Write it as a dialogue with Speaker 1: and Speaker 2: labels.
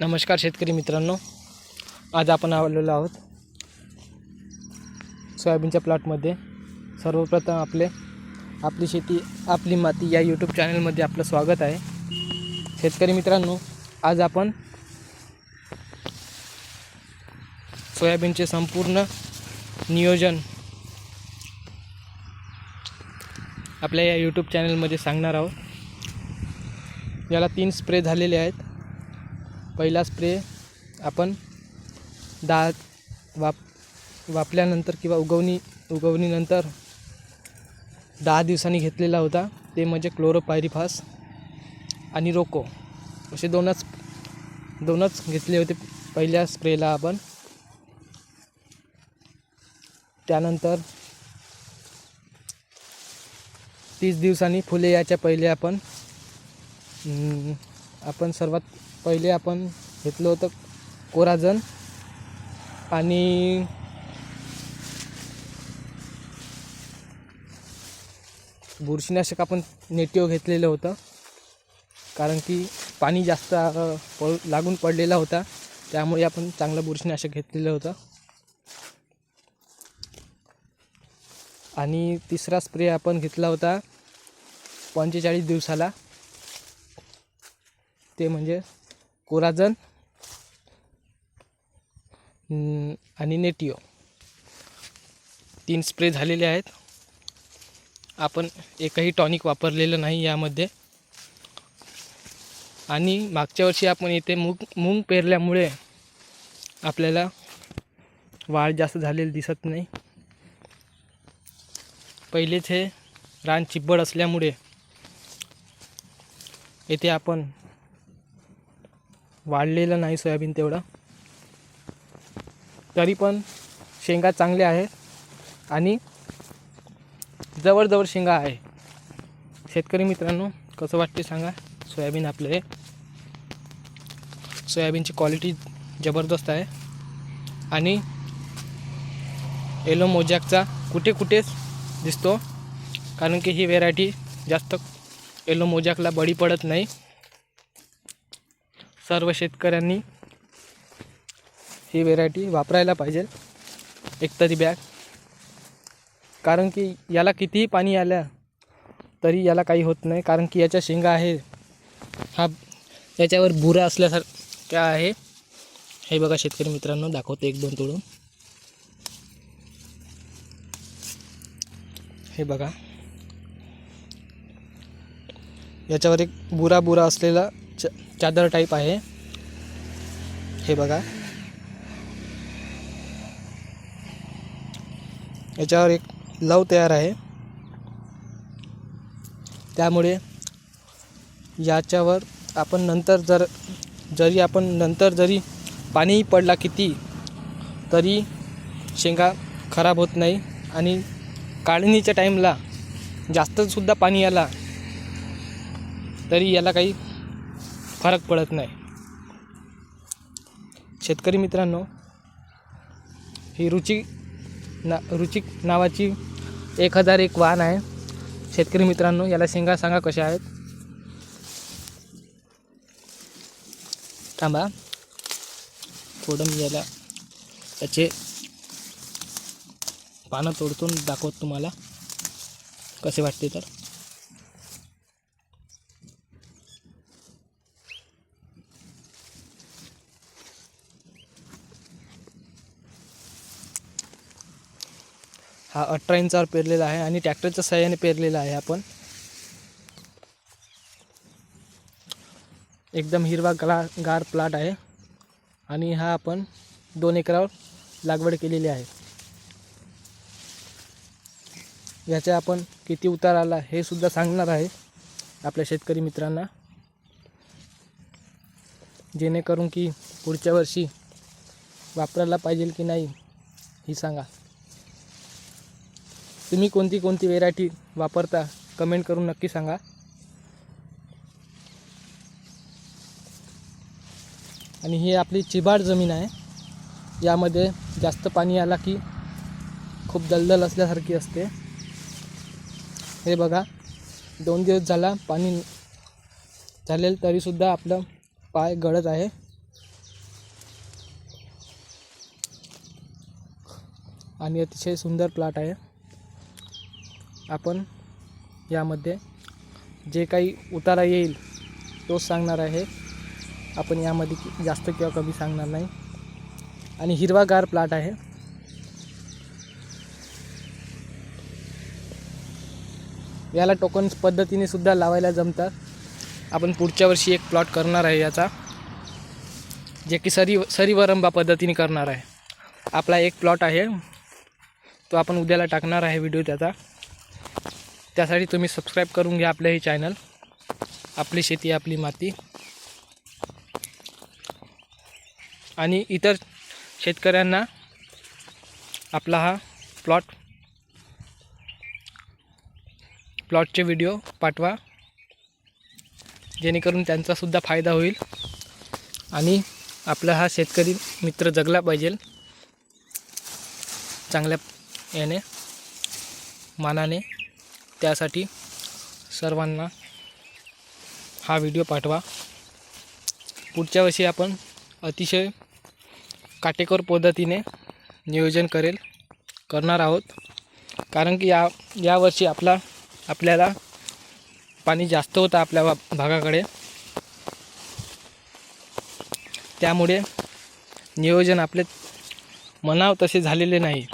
Speaker 1: नमस्कार शेतकरी मित्रांनो. आज आपण आलेलो आहोत सोयाबीनच्या प्लॉटमध्ये. सर्वप्रथम आपले आपली शेती आपली माती या यूट्यूब चॅनलमध्ये आपलं स्वागत आहे. शेतकरी मित्रांनो आज आपण सोयाबीनचे संपूर्ण नियोजन आपल्या या यूट्यूब चॅनलमध्ये सांगणार आहोत. याला तीन स्प्रे झालेले आहेत. पहिला स्प्रे आपण दहा वाप वापल्यानंतर किंवा उगवणी उगवणीनंतर दहा दिवसांनी घेतलेला होता. ते म्हणजे क्लोरोपायरीफास आणि रोको असे दोनच दोनच घेतले होते पहिल्या स्प्रेला आपण. त्यानंतर तीस दिवसांनी फुले याच्या पहिले आपण आपण सर्वात पहिले आपण घेतलं होतं कोराजन आणि बुरशीनाशक आपण नेटिव घेतलेलं होतं. कारण की पाणी जास्त पळ पड लागून पडलेला होता. त्यामुळे आपण चांगलं बुरशीनाशक घेतलेलं होतं. आणि तिसरा स्प्रे आपण घेतला होता पंचेचाळीस दिवसाला. ते म्हणजे कोराजन आणि नेटिओ. तीन स्प्रे झालेले आहेत. आपण एकही टॉनिक वापरलेलं नाही यामध्ये. आणि मागच्या वर्षी आपण इथे मूग मूग पेरल्यामुळे आपल्याला वाढ जास्त झालेली दिसत नाही. पहिलेच हे रान चिब्बड असल्यामुळे येथे आपण वाढलेलं नाही सोयाबीन तेवढं. तरी पण शेंगा चांगल्या आहेत आणि जवळजवळ शेंगा आहे. शेतकरी मित्रांनो कसं वाटते सांगा? सोयाबीन आपलं हे. सोयाबीनची क्वालिटी जबरदस्त आहे. आणि येलो मोजॅकचा कुठे कुठेच दिसतो. कारण की ही व्हेरायटी जास्त येलो मोजॅकला बळी पडत नाही. सर्व शेतकऱ्यांनी ही व्हेरायटी वापरायला पाहिजे. एकतरी बॅग कारण की याला कितीही पाणी आलं तरी याला काही होत नाही. कारण की याच्या शेंगा आहे. हा याच्यावर बुरा असल्यासारख्या आहे. हे बघा शेतकरी मित्रांनो दाखवतो एक दोन तोडून. हे बघा. याच्यावर एक बुरा बुरा असलेला च चादर टाईप आहे. हे बघा. याच्यावर एक लव तयार आहे. त्यामुळे याच्यावर आपण नंतर जर जरी आपण नंतर जरी पाणीही पडला किती तरी शेंगा खराब होत नाही आणि काढणीच्या टाईमला जास्तसुद्धा पाणी आला तरी याला काही फरक पडत नाही. शेतकरी मित्रांनो ही रुची ना रुचिक नावाची एक हजार एक वाहन आहे. शेतकरी मित्रांनो याला शेंगा सांगा कशा आहेत? थांबा. थोडं मी याला त्याचे पानं तोडतून दाखवत तुम्हाला. कसे वाटते तर? हा अठरा इंचावर पेरलेला आहे आणि ट्रॅक्टरच्या सहाय्याने पेरलेला आहे आपण. एकदम हिरवा गला गार प्लाट आहे. आणि हा आपण दोन एकरावर लागवड केलेली आहे. याचा आपण किती उतार आला हे सुद्धा सांगणार आहे आपल्या शेतकरी मित्रांना. जेणेकरून की पुढच्या वर्षी वापरायला पाहिजे की नाही ही सांगा. तुम्ही कोणती कोणती व्हेरायटी वापरता कमेंट करून नक्की सांगा. आणि ही आपली चिबाड जमीन आहे. यामध्ये जास्त पाणी आला की खूप दलदल असल्यासारखी असते. हे बघा दोन दिवस झाला पाणी झालेलं तरीसुद्धा आपलं पाय गळत आहे. आणि अतिशय सुंदर प्लॉट आहे. आपण यामध्ये जे काही उतारा येईल तोच सांगणार आहे. आपण यामध्ये जास्त किंवा कमी सांगणार नाही. आणि हिरवागार प्लॉट आहे. याला टोकन पद्धतीने सुद्धा लावायला जमतात. आपण पुढच्या वर्षी एक प्लॉट करणार आहे याचा. जे की सरी सरीवरंबा पद्धतीने करणार आहे. आपला एक प्लॉट आहे. तो आपण उद्याला टाकणार आहे व्हिडिओ त्याचा. त्यासाठी तुम्ही सबस्क्राईब करून घ्या आपलं हे चॅनल आपली शेती आपली माती. आणि इतर शेतकऱ्यांना आपला हा प्लॉट प्लॉटचे व्हिडिओ पाठवा. जेणेकरून त्यांचासुद्धा फायदा होईल. आणि आपला हा शेतकरी मित्र जगला पाहिजे. चांगल्या याने. मानाने त्यासाठी सर्वांना हा व्हिडिओ पाठवा. पुढच्या वर्षी आपण अतिशय काटेकोर पद्धतीने नियोजन करेल करणार आहोत. कारण की या यावर्षी आपला आपल्याला पाणी जास्त होतं आपल्या भागाकडे. त्यामुळे नियोजन आपले मनाव तसे झालेले नाही.